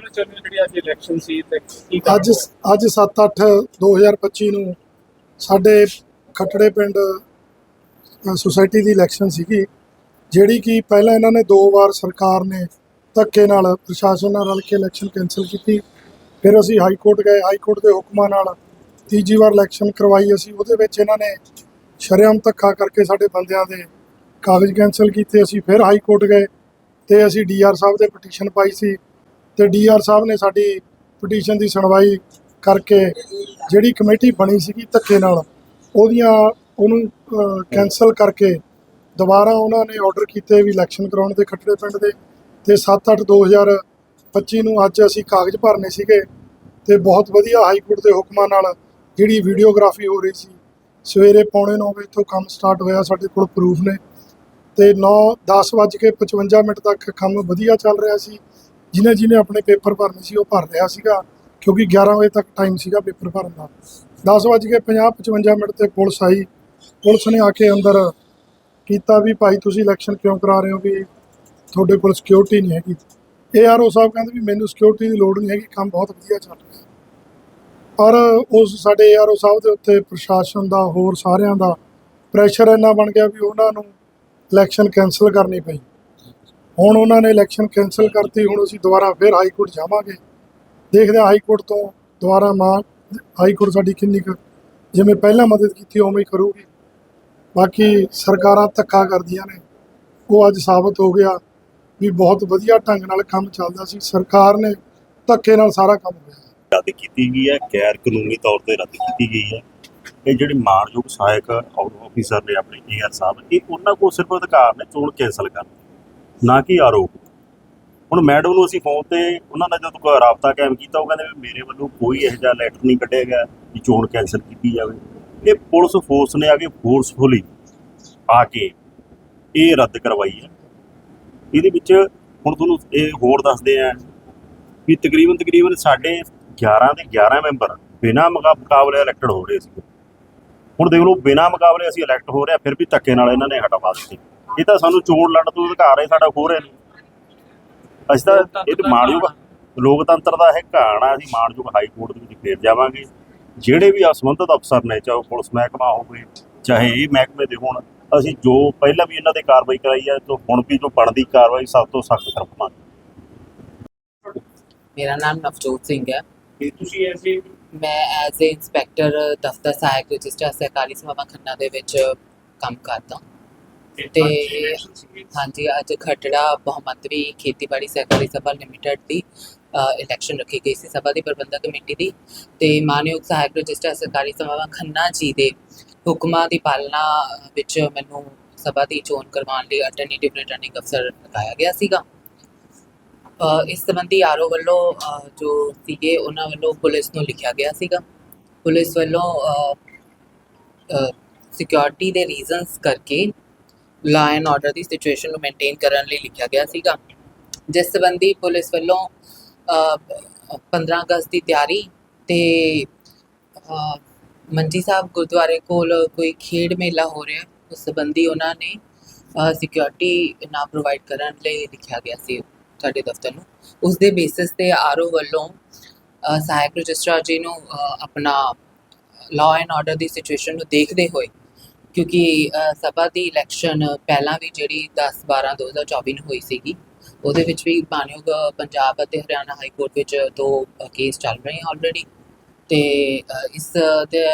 ਜਿਹੜੀ ਅੱਜ ਇਲੈਕਸ਼ਨ ਸੀ ਤੇ ਕੀ ਅੱਜ ਅੱਜ 7/8 2025 ਨੂੰ ਸਾਡੇ ਖੱਟੜੇ ਪਿੰਡ ਸੁਸਾਇਟੀ ਦੀ ਇਲੈਕਸ਼ਨ ਸੀਗੀ ਜਿਹੜੀ ਕਿ ਪਹਿਲਾਂ ਇਹਨਾਂ ਨੇ ਦੋ ਵਾਰ ਸਰਕਾਰ ਨੇ ਧੱਕੇ ਨਾਲ ਪ੍ਰਸ਼ਾਸਨ ਨਾਲ ਰਲ ਕੇ ਇਲੈਕਸ਼ਨ ਕੈਨਸਲ ਕੀਤੀ। ਫਿਰ ਅਸੀਂ ਹਾਈ ਕੋਰਟ ਗਏ ਹਾਈ ਕੋਰਟ ਦੇ ਹੁਕਮਾਂ ਨਾਲ ਤੀਜੀ ਵਾਰ ਇਲੈਕਸ਼ਨ ਕਰਵਾਈ ਅਸੀਂ। ਉਹਦੇ ਵਿੱਚ ਇਹਨਾਂ ਨੇ ਸ਼ਰੇਆਮ ਧੱਕਾ ਕਰਕੇ ਸਾਡੇ ਬੰਦਿਆਂ ਦੇ ਕਾਗਜ਼ ਕੈਨਸਲ ਕੀਤੇ। ਅਸੀਂ ਫਿਰ ਹਾਈ ਕੋਰਟ ਗਏ ਤੇ ਅਸੀਂ ਡੀਆਰ ਸਾਹਿਬ ਦੇ ਪਟੀਸ਼ਨ ਪਾਈ ਸੀ। ਤੇ ਡੀਆਰ ਸਾਹਿਬ ਨੇ ਸਾਡੀ ਪਟੀਸ਼ਨ ਦੀ ਸੁਣਵਾਈ ਕਰਕੇ ਜਿਹੜੀ ਕਮੇਟੀ ਬਣੀ ਸੀਗੀ ਧੱਕੇ ਨਾਲ, ਉਹਦੀਆਂ ਉਹਨੂੰ ਕੈਨਸਲ ਕਰਕੇ ਦੁਬਾਰਾ ਉਹਨਾਂ ਨੇ ਆਰਡਰ ਕੀਤੇ ਵੀ ਇਲੈਕਸ਼ਨ ਕਰਾਉਣ ਦੇ ਖੱਟੜੇ ਪਿੰਡ ਦੇ ਤੇ 7-8 2025 ਨੂੰ ਅੱਜ ਅਸੀਂ ਕਾਗਜ਼ ਭਰਨੇ ਸੀਗੇ ਤੇ ਬਹੁਤ ਵਧੀਆ ਹਾਈ ਕੋਰਟ ਦੇ ਹੁਕਮਾਂ ਨਾਲ ਜਿਹੜੀ ਵੀਡੀਓਗ੍ਰਾਫੀ ਹੋ ਰਹੀ ਸੀ, ਸਵੇਰੇ ਪੌਣੇ 9 ਵਜੇ ਤੋਂ ਕੰਮ ਸਟਾਰਟ ਹੋਇਆ ਸਾਡੇ ਕੋਲ ਪ੍ਰੂਫ ਨੇ ਤੇ 9 10 ਵੱਜ ਕੇ 55 ਮਿੰਟ ਤੱਕ ਕੰਮ ਵਧੀਆ ਚੱਲ ਰਿਹਾ ਸੀ। ਜਿਹਨੇ ਜਿਹਨੇ ਆਪਣੇ ਪੇਪਰ ਭਰਨੇ ਸੀ, ਉਹ ਭਰ ਰਿਹਾ ਸੀਗਾ, ਕਿਉਂਕਿ 11 ਵਜੇ ਤੱਕ ਟਾਈਮ ਸੀਗਾ ਪੇਪਰ ਭਰਨ ਦਾ। 10 ਵੱਜ ਕੇ 50 55 ਮਿੰਟ ਤੇ ਪੁਲਿਸ ਆਈ। ਪੁਲਿਸ ਨੇ ਆ ਕੇ ਅੰਦਰ ਕੀਤਾ ਵੀ, ਭਾਈ, ਤੁਸੀਂ ਇਲੈਕਸ਼ਨ ਕਿਉਂ ਕਰਾ ਰਹੇ ਹੋ ਵੀ ਤੁਹਾਡੇ ਕੋਲ ਸਿਕਿਉਰਿਟੀ ਨਹੀਂ ਹੈਗੀ? ਏਆਰਓ ਸਾਹਿਬ ਕਹਿੰਦੇ ਵੀ, ਮੈਨੂੰ ਸਿਕਿਉਰਿਟੀ ਦੀ ਲੋੜ ਨਹੀਂ ਹੈਗੀ, ਕੰਮ ਬਹੁਤ ਵਧੀਆ ਚੱਲ ਰਿਹਾ ਪਰ ਉਸ ਸਾਡੇ ਏਆਰਓ ਸਾਹਿਬ ਦੇ ਉੱਤੇ ਪ੍ਰਸ਼ਾਸਨ ਦਾ, ਹੋਰ ਸਾਰਿਆਂ ਦਾ ਪ੍ਰੈਸ਼ਰ ਇੰਨਾ ਬਣ ਗਿਆ ਵੀ ਉਹਨਾਂ ਨੂੰ ਇਲੈਕਸ਼ਨ ਕੈਨਸਲ ਕਰਨੀ ਪਈ। ਹੁਣ ਉਹਨਾਂ ਨੇ ਇਲੈਕਸ਼ਨ ਕੈਨਸਲ ਕਰਤੀ, ਹੁਣ ਅਸੀਂ ਦੁਬਾਰਾ ਫਿਰ ਹਾਈ ਕੋਰਟ ਜਾਵਾਂਗੇ। ਦੇਖਦੇ ਹਾਂ ਹਾਈ ਕੋਰਟ ਤੋਂ ਦੁਬਾਰਾ ਮਾਂ ਹਾਈ ਕੋਰਟ ਸਾਡੀ ਕਿੰਨੀ ਕੁ ਜਿਵੇਂ ਪਹਿਲਾਂ ਮਦਦ ਕੀਤੀ ਉਵੇਂ ਹੀ ਕਰੂਗੀ। ਬਾਕੀ ਸਰਕਾਰਾਂ ਧੱਕਾ ਕਰਦੀਆਂ ਨੇ। ਉਹ ਅੱਜ ਸਾਬਤ ਹੋ ਗਿਆ ਵੀ ਬਹੁਤ ਵਧੀਆ ਢੰਗ ਨਾਲ ਕੰਮ ਚੱਲਦਾ ਸੀ। ਸਰਕਾਰ ਨੇ ਧੱਕੇ ਨਾਲ ਸਾਰਾ ਕੰਮ ਹੋਇਆ ਰੱਦ ਕੀਤੀ ਗਈ ਹੈ, ਗੈਰ ਕਾਨੂੰਨੀ ਤੌਰ ਤੇ ਰੱਦ ਕੀਤੀ ਗਈ ਹੈ। ਇਹ ਜਿਹੜੀ ਮਾਣਯੋਗ ਸਹਾਇਕ ਆਫੀਸਰ ਨੇ ਆਪਣੇ ਏਆਰ ਸਾਹਿਬ, ਇਹ ਉਹਨਾਂ ਕੋਲ ਸਿਰਫ ਅਧਿਕਾਰ ਨੇ ਚੋਣ ਕੈਂਸਲ ਕਰਨ ਨਾ ਕਿ ਆਰੋਪ। ਹੁਣ ਮੈਡਮ ਨੂੰ ਅਸੀਂ ਫੋਨ ਤੇ ਉਹਨਾਂ ਨਾਲ ਜਦੋਂ ਕੋਈ ਰਾਬਤਾ ਕਾਇਮ ਕੀਤਾ, ਉਹ ਕਹਿੰਦੇ ਵੀ ਮੇਰੇ ਵੱਲੋਂ ਕੋਈ ਇਹੋ ਜਿਹਾ ਲੈਟਰ ਨਹੀਂ ਕੱਢਿਆ ਗਿਆ ਕਿ ਚੋਣ ਕੈਂਸਲ ਕੀਤੀ ਜਾਵੇ। ਇਹ ਪੁਲਿਸ ਫੋਰਸ ਨੇ ਆ ਕੇ ਫੋਰਸਫੁਲੀ ਆ ਕੇ ਇਹ ਰੱਦ ਕਰਵਾਈ ਹੈ। ਇਹਦੇ ਵਿੱਚ ਹੁਣ ਤੁਹਾਨੂੰ ਇਹ ਹੋਰ ਦੱਸਦੇ ਆ ਵੀ ਤਕਰੀਬਨ ਤਕਰੀਬਨ ਸਾਡੇ 11 ਦੇ 11 ਮੈਂਬਰ ਬਿਨਾਂ ਮੁਕਾ- ਮੁਕਾਬਲੇ ਇਲੈਕਟਡ ਹੋ ਰਹੇ ਸੀ ਹੁਣ ਦੇਖ ਲਓ, ਬਿਨਾਂ ਮੁਕਾਬਲੇ ਅਸੀਂ ਇਲੈਕਟ ਹੋ ਰਹੇ ਆ, ਫਿਰ ਵੀ ਧੱਕੇ ਨਾਲ ਇਹਨਾਂ ਨੇ ਹਟਵਾ ਦਿੱਤੇ। ਇਹ ਤਾਂ ਸਾਨੂੰ ਚੋਣ ਲੜਨ ਤੋਂ ਅਧਿਕਾਰ ਹੈ ਸਾਡਾ ਖੋ ਰਹੇ ਨੇ ਅਸੀਂ ਤਾਂ ਇਹ ਮਾਣਯੋਗ ਲੋਕਤੰਤਰ ਦਾ ਇਹ ਕਹਾਣਾ ਅਸੀਂ ਮਾਣਯੋਗ ਹਾਈ ਕੋਰਟ ਦੇ ਵਿੱਚ ਫੇਰ ਜਾਵਾਂਗੇ। ਜਿਹੜੇ ਵੀ ਆ ਸੰਬੰਧਿਤ ਅਫਸਰ ਨੇ ਚਾਹੇ ਪੁਲਿਸ ਮਹਿਕਮਾ ਹੋਵੇ ਚਾਹੇ ਇਹ ਮਹਿਕਮੇ ਦੇ ਹੋਣ ਅਸੀਂ ਜੋ ਪਹਿਲਾਂ ਵੀ ਇਹਨਾਂ ਤੇ ਕਾਰਵਾਈ ਕਰਾਈ ਹੈ ਤੋਂ ਹੁਣ ਵੀ ਜੋ ਬਣਦੀ ਕਾਰਵਾਈ ਸਭ ਤੋਂ ਸਖਤ ਕਰਵਾਵਾਂਗੇ ਮੇਰਾ ਨਾਮ ਨਵਜੋਤ ਸਿੰਘ ਹੈ। ਤੁਸੀਂ ਐਸੇ ਮੈਂ ਐਜ਼ ਅ ਇੰਸਪੈਕਟਰ ਦਫ਼ਤਰ ਸਹਾਇਕ ਰਜਿਸਟਰ ਸਹਿਕਾਰੀ ਸਭਾ ਖੰਨਾ ਦੇ ਵਿੱਚ ਕੰਮ ਕਰਦਾ ਤੇ ਹਾਂਜੀ ਅੱਜ ਖਟੜਾ ਬਹੁਮੰਤਰੀ ਖੇਤੀਬਾੜੀ ਸਹਿਕਾਰੀ ਸਭਾ ਲਿਮਟਿਡ ਦੀ ਇਲੈਕਸ਼ਨ ਰੱਖੀ ਗਈ ਸੀ ਸਭਾ ਦੀ ਪ੍ਰਬੰਧਕ ਕਮੇਟੀ ਦੀ ਤੇ ਮਾਨਯੋਗ ਸਹਾਇਕ ਰਜਿਸਟਰ ਸਹਿਕਾਰੀ ਸਭਾ ਖੰਨਾ ਜੀ ਦੇ ਹੁਕਮਾਂ ਦੀ ਪਾਲਣਾ ਵਿੱਚ ਮੈਨੂੰ ਸਭਾ ਦੀ ਚੋਣ ਕਰਵਾਉਣ ਲਈ ਅਲਟਰਨੇਟਿਵ ਰਿਟਰਨਿੰਗ ਅਫਸਰ ਲਗਾਇਆ ਗਿਆ ਸੀਗਾ। ਇਸ ਸੰਬੰਧੀ ਆਰਓ ਵੱਲੋਂ ਜੋ ਸੀਗੇ ਉਹਨਾਂ ਵੱਲੋਂ ਪੁਲਿਸ ਨੂੰ ਲਿਖਿਆ ਗਿਆ ਸੀਗਾ। ਪੁਲਿਸ ਵੱਲੋਂ ਸਿਕਿਉਰਿਟੀ ਦੇ ਰੀਜ਼ਨਸ ਕਰਕੇ ਲਾ ਐਂਡ ਆਰਡਰ ਦੀ ਸਿਚੁਏਸ਼ਨ ਨੂੰ ਮੇਨਟੇਨ ਕਰਨ ਲਈ ਲਿਖਿਆ ਗਿਆ ਸੀਗਾ। ਜਿਸ ਸੰਬੰਧੀ ਪੁਲਿਸ ਵੱਲੋਂ ਅ, 15 ਅਗਸਤ ਦੀ ਤਿਆਰੀ ਤੇ ਮੰਜੀ ਸਾਹਿਬ ਗੁਰਦੁਆਰੇ ਕੋਲ ਕੋਈ ਖੇਡ ਮੇਲਾ ਹੋ ਰਿਹਾ ਉਸ ਸੰਬੰਧੀ ਉਹਨਾਂ ਨੇ ਸਿਕਿਉਰਿਟੀ ਨਾ ਪ੍ਰੋਵਾਈਡ ਕਰਨ ਲਈ ਲਿਖਿਆ ਗਿਆ ਸੀ ਸਾਡੇ ਦਫ਼ਤਰ ਨੂੰ। ਉਸ ਦੇ ਬੇਸਿਸ ਤੇ ਆਰਓ ਵੱਲੋਂ ਅ, ਸਹਾਇਕ ਰਜਿਸਟਰਾਰ ਜੀ ਨੂੰ ਆਪਣਾ ਲਾਅ ਐਂਡ ਆਰਡਰ ਦੀ ਸਿਚੁਏਸ਼ਨ ਨੂੰ ਦੇਖਦੇ ਹੋਏ ਕਿਉਂਕਿ ਸਭਾ ਦੀ ਇਲੈਕਸ਼ਨ ਪਹਿਲਾਂ ਵੀ ਜਿਹੜੀ 10 12 2024 ਨੂੰ ਹੋਈ ਸੀਗੀ, ਉਹਦੇ ਵਿੱਚ ਵੀ ਮਾਨਯੋਗ ਪੰਜਾਬ ਅਤੇ ਹਰਿਆਣਾ ਹਾਈ ਕੋਰਟ ਵਿੱਚ ਦੋ ਕੇਸ ਚੱਲ ਰਹੇ ਹਨ ਆਲਰੇਡੀ ਤੇ ਇਸ ਦੇ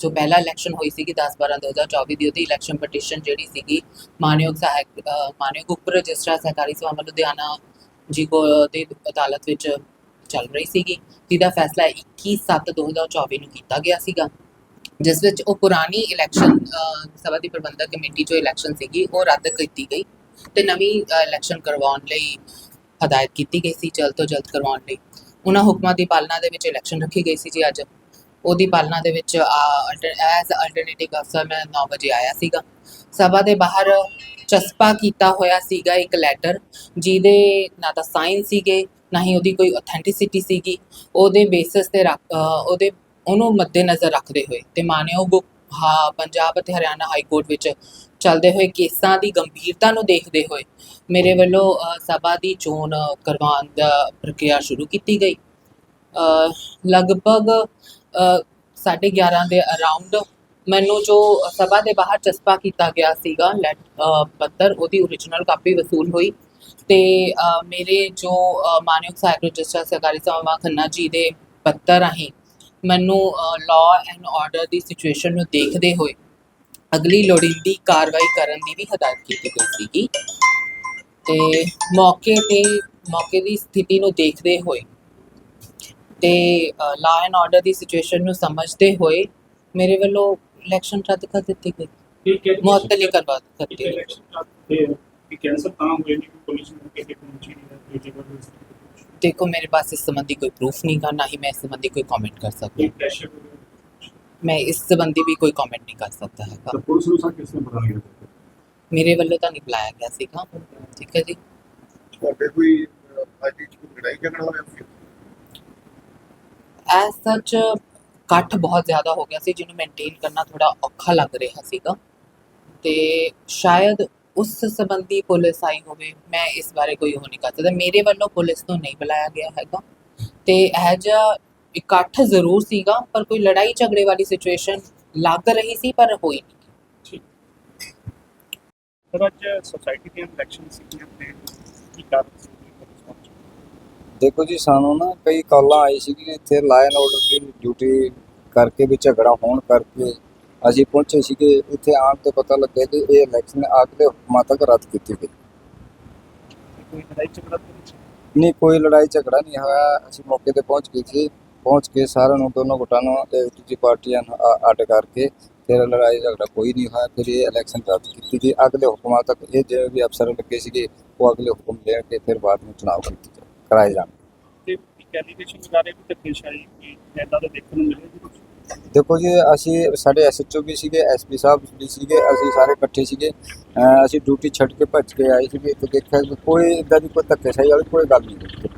ਜੋ ਪਹਿਲਾ ਇਲੈਕਸ਼ਨ ਹੋਈ ਸੀਗੀ 10 12 2024 ਦੀ, ਉਹਦੀ ਇਲੈਕਸ਼ਨ ਪਟੀਸ਼ਨ ਜਿਹੜੀ ਸੀਗੀ ਮਾਨਯੋਗ ਸਹਾਇਕ ਮਾਨਯੋਗ ਉਪ ਰਜਿਸਟਰਾਰ ਸਹਿਕਾਰੀ ਸਭਾ ਲੁਧਿਆਣਾ ਜੀ ਕੋ, ਦੀ ਅਦਾਲਤ ਵਿੱਚ ਚੱਲ ਰਹੀ ਸੀਗੀ, ਜਿਹਦਾ ਫੈਸਲਾ 21 7 2024 ਨੂੰ ਕੀਤਾ ਗਿਆ ਸੀਗਾ। ਜਿਸ ਵਿੱਚ ਉਹ ਪੁਰਾਣੀ ਇਲੈਕਸ਼ਨ ਸਭਾ ਦੀ ਪ੍ਰਬੰਧਕ ਕਮੇਟੀ ਜੋ ਇਲੈਕਸ਼ਨ ਸੀਗੀ, ਉਹ ਰੱਦ ਕੀਤੀ ਗਈ ਤੇ ਨਵੀਂ ਇਲੈਕਸ਼ਨ ਕਰਵਾਉਣ ਲਈ ਹਦਾਇਤ ਕੀਤੀ ਗਈ ਸੀ, ਜਲਦ ਤੋਂ ਜਲਦ ਕਰਵਾਉਣ ਲਈ। ਉਹਨਾਂ ਹੁਕਮਾਂ ਦੀ ਪਾਲਣਾ ਦੇ ਵਿੱਚ ਇਲੈਕਸ਼ਨ ਰੱਖੀ ਗਈ ਸੀ ਜੀ ਅੱਜ। ਉਹਦੀ ਪਾਲਣਾ ਦੇ ਵਿੱਚ ਐਜ਼ ਅਲਟਰਨੇਟਿਵ ਅਫਸਰ ਮੈਂ 9 ਵਜੇ ਆਇਆ ਸੀਗਾ। ਸਭਾ ਦੇ ਬਾਹਰ ਚਸਪਾ ਕੀਤਾ ਹੋਇਆ ਸੀਗਾ ਇੱਕ ਲੈਟਰ ਜਿਹਦੇ ਨਾ ਤਾਂ ਸਾਈਨ ਸੀਗੇ, ਨਾ ਹੀ ਉਹਦੀ ਕੋਈ ਅਥੈਂਟਿਸਿਟੀ ਸੀਗੀ। ਉਹਦੇ ਬੇਸਿਸ ਤੇ ਰੱਖ- ਉਹਦੇ ਉਹਨੂੰ ਮੱਦੇਨਜ਼ਰ ਰੱਖਦੇ ਹੋਏ ਤੇ ਮਾਨਯੋਗ ਹਾਂ ਪੰਜਾਬ ਅਤੇ ਹਰਿਆਣਾ ਹਾਈ ਕੋਰਟ ਵਿੱਚ ਚੱਲਦੇ ਹੋਏ ਕੇਸਾਂ ਦੀ ਗੰਭੀਰਤਾ ਨੂੰ ਦੇਖਦੇ ਹੋਏ ਮੇਰੇ ਵੱਲੋਂ ਸਭਾ ਦੀ ਚੋਣ ਕਰਵਾਉਣ ਦਾ ਪ੍ਰਕਿਰਿਆ ਸ਼ੁਰੂ ਕੀਤੀ ਗਈ। ਲਗਭਗ ਅ, 11:30 ਦੇ ਅਰਾਊਂਡ ਮੈਨੂੰ ਜੋ ਸਭਾ ਦੇ ਬਾਹਰ ਚਸਪਾ ਕੀਤਾ ਗਿਆ ਸੀਗਾ ਲੈਟ ਪੱਤਰ ਉਹਦੀ ਓਰੀਜਨਲ ਕਾਪੀ ਵਸੂਲ ਹੋਈ ਤੇ ਮੇਰੇ ਜੋ ਮਾਨਯੋਗ ਸਹਾਇਕ ਰਜਿਸਟਰ ਸਰਕਾਰੀ ਸਭਾ ਖੰਨਾ ਜੀ ਦੇ ਪੱਤਰ ਰਾਹੀਂ ਮੈਨੂੰ ਲਾਅ ਐਂਡ ਆਰਡਰ ਦੀ ਸਿਚੁਏਸ਼ਨ ਨੂੰ ਦੇਖਦੇ ਹੋਏ ਅਗਲੀ ਲੋੜੀਂਦੀ ਕਾਰਵਾਈ ਕਰਨ ਦੀ ਵੀ ਹਦਾਇਤ ਕੀਤੀ ਗਈ ਸੀਗੀ। ਤੇ ਮੌਕੇ ਤੇ ਮੌਕੇ ਦੀ ਸਥਿਤੀ ਨੂੰ ਦੇਖਦੇ ਹੋਏ ਤੇ ਲਾਅ ਐਂਡ ਆਰਡਰ ਦੀ ਸਿਚੁਏਸ਼ਨ ਨੂੰ ਸਮਝਦੇ ਹੋਏ ਮੇਰੇ ਵੱਲੋਂ ਇਲੈਕਸ਼ਨ ਰੱਦ ਕਰ ਦਿੱਤੀ ਗਈ। ਠੀਕ ਹੈ ਮੁਅੱਤਲੀ ਕਰਵਾ ਦਿੱਤੀ ਗਈ। ਇਲੈਕਸ਼ਨ ਤੇ ਕਿ ਕੈਂਸਲ ਤਾਂ ਹੋਏ ਨਹੀਂ ਪੁਲਿਸ ਨੂੰ ਕਿਸੇ ਪਹੁੰਚੀ ਨਹੀਂ ਪਾਸ ਇਸ ਸੰਬੰਧੀ ਕੋਈ ਪ੍ਰੂਫ ਨਹੀਂ ਗਾ ਨਾ ਹੀ ਮੈਂ ਇਸ ਸੰਬੰਧੀ ਕੋਈ ਕਮੈਂਟ ਕਰ ਸਕਦੀ। ਕੋਈ ਪ੍ਰੈਸ਼ਰ ਮੈਂ ਇਸ ਸੰਬੰਧੀ ਵੀ ਕੋਈ ਕਮੈਂਟ ਨਹੀਂ ਕਰ ਸਕਦਾ ਹੈਗਾ। ਪੁਲਿਸ ਨੂੰ ਸਰ ਕਿਸ ਨੇ ਪਤਾ ਲੱਗਿਆ ਮੇਰੇ ਵੱਲੋਂ ਤਾਂ ਨਹੀਂ ਬੁਲਾਇਆ ਗਿਆ ਸੀਗਾ। ਠੀਕ ਹੈ ਜੀ। ਤੁਹਾਡੇ ਕੋਈ ਪਾਰਟੀ ਚ ਕੋਈ ਲੜਾਈ ਝਗੜਾ ਹੋਇਆ ਸੀ? ਐਸ ਸੱਚ ਇਕੱਠ ਬਹੁਤ ਜ਼ਿਆਦਾ ਹੋ ਗਿਆ ਸੀ ਜਿਹਨੂੰ ਮੇਨਟੇਨ ਕਰਨਾ ਥੋੜਾ ਔਖਾ ਲੱਗ ਰਿਹਾ ਸੀਗਾ। ਤੇ ਸ਼ਾਇਦ ਉਸ ਸੰਬੰਧੀ ਪੁਲਿਸ ਆਈ ਹੋਵੇ ਮੈਂ ਇਸ ਬਾਰੇ ਕੋਈ ਉਹ ਨਹੀਂ ਕਰ ਸਕਦਾ। ਮੇਰੇ ਵੱਲੋਂ ਪੁਲਿਸ ਨੂੰ ਨਹੀਂ ਬੁਲਾਇਆ ਗਿਆ ਹੈਗਾ। ਤੇ ਇਹ ਜਿਹਾ ਇਕੱਠ ਜ਼ਰੂਰ ਸੀਗਾ ਪਰ ਕੋਈ ਲੜਾਈ ਝਗੜੇ ਵਾਲੀ ਸਿਚੁਏਸ਼ਨ ਲੱਗ ਰਹੀ ਸੀ ਪਰ ਹੋਈ ਨਹੀਂ। ਪਰ ਅੱਜ ਸੋਸਾਇਟੀ ਦੀਆਂ ਇਲੈਕਸ਼ਨ ਸੀਗੀਆਂ ਤੇ ਕੀ ਕਾਰਨ ਸੀ? ਦੇਖੋ ਜੀ ਸਾਨੂੰ ਨਾ ਕਈ ਕਾਲਾਂ ਆਈ ਸੀ ਕਿ ਇੱਥੇ ਲਾਇਨ ਆਰਡਰ ਦੀ ਡਿਊਟੀ ਕਰਕੇ ਵੀ ਝਗੜਾ ਹੋਣ ਕਰਕੇ। ਅਸੀਂ ਪਹੁੰਚੇ ਸੀਗੇ ਇੱਥੇ ਆਉਣ ਤੇ ਪਤਾ ਲੱਗਿਆ ਕਿ ਇਹ ਇਲੈਕਸ਼ਨ ਅਗਲੇ ਹੁਕਮਾਂ ਤੱਕ ਰੱਦ ਕੀਤੀ ਗਈ। ਕੋਈ ਲੜਾਈ ਝਗੜਾ ਨਹੀਂ ਕੋਈ ਲੜਾਈ ਝਗੜਾ ਨਹੀਂ ਹੋਇਆ। ਅਸੀਂ ਮੌਕੇ ਤੇ ਪਹੁੰਚ ਗਏ ਸੀ। ਪਹੁੰਚ ਕੇ ਸਾਰਿਆਂ ਨੂੰ ਦੋਨੋਂ ਗੁੱਟਾਂ ਨੂੰ ਤੇ ਦੂਜੀ ਪਾਰਟੀਆਂ ਨੂੰ ਅ- ਅੱਡ ਕਰਕੇ ਫਿਰ ਲੜਾਈ ਝਗੜਾ ਕੋਈ ਨਹੀਂ ਹੋਇਆ। ਫਿਰ ਇਹ ਇਲੈਕਸ਼ਨ ਰੱਦ ਕੀਤੀ ਗਈ। ਅਗਲੇ ਹੁਕਮਾਂ ਤੱਕ ਇਹ ਜਿਹੜੇ ਵੀ ਅਫਸਰ ਲੱਗੇ ਸੀਗੇ ਉਹ ਅਗਲੇ ਹੁਕਮ ਲੈ ਕੇ ਫਿਰ ਬਾਅਦ ਵਿੱਚ ਚੁਣਾਵ ਕੀਤੇ ਜਾ- ਕਰਾਏ ਜਾਣ। ਤੇ ਲਗਾ ਰਹੇ ਵੀ ਧੱਕੇਸ਼ਾਹੀ ਕਿ ਐਦਾਂ ਦਾ ਦੇਖਣ ਨੂੰ ਮਿਲਿਆ ਜੀ ਕੁਛ? ਦੇਖੋ ਜੀ, ਅਸੀਂ ਸਾਡੇ ਐਸਐਚਓ ਵੀ ਸੀਗੇ ਐਸਪੀ ਸਾਹਿਬ ਵੀ ਸੀਗੇ, ਅਸੀਂ ਸਾਰੇ ਇਕੱਠੇ ਸੀਗੇ। ਅਸੀਂ ਡਿਊਟੀ ਛੱਡ ਕੇ ਭੱਜ ਕੇ ਆਏ ਸੀਗੇ, ਤੇ ਦੇਖਿਆ ਕਿ ਕੋਈ ਇਦਾਂ ਦੀ ਕੋਈ ਧੱਕੇਸ਼ਾਹੀ ਵਾਲੀ ਕੋਈ ਗੱਲ ਨਹੀਂ ਹੋਈ।